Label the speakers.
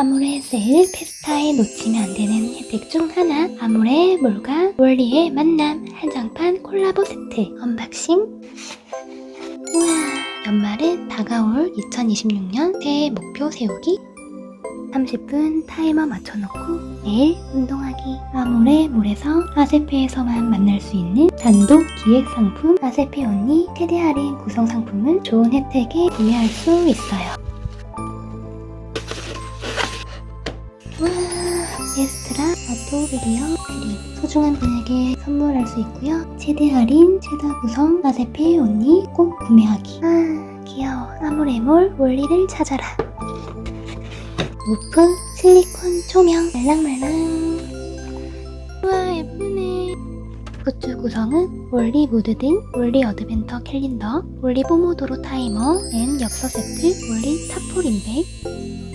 Speaker 1: 아모레 세일 페스타에 놓치면 안 되는 혜택 중 하나 아모레 몰과 월리의 만남 한정판 콜라보 세트 언박싱. 우와 연말은 다가올 2026년 새해 목표 세우기. 30분 타이머 맞춰놓고 내일 운동하기. 아모레 몰에서 아세페에서만 만날 수 있는 단독 기획 상품. 아세페 언니 최대 할인 구성 상품은 좋은 혜택에 구매할 수 있어요 와 에스트라 아토비리어 크림 소중한 분에게 선물할 수 있고요. 최대 할인 최다 구성 아세페 언니 꼭 구매하기. 아 귀여워. 아모레몰 원리를 찾아라. 우프 실리콘 조명. 말랑말랑. 우와 예쁘네. 굿즈 구성은 원리 무드 등 원리 어드벤터 캘린더, 원리 포모도로 타이머, 앤 엽서 세트, 원리 타포린백